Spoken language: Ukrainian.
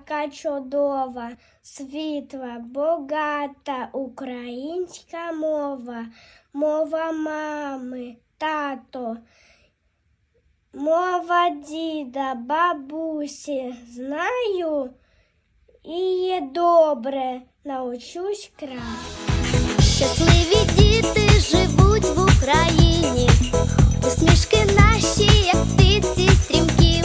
яка чудова, світла, богата українська мова, мова мами, тато, мова діда, бабусі. Знаю і є добре, научусь краще. Щасливі діти живуть в Україні, усмішки наші, як птиці стрімкі.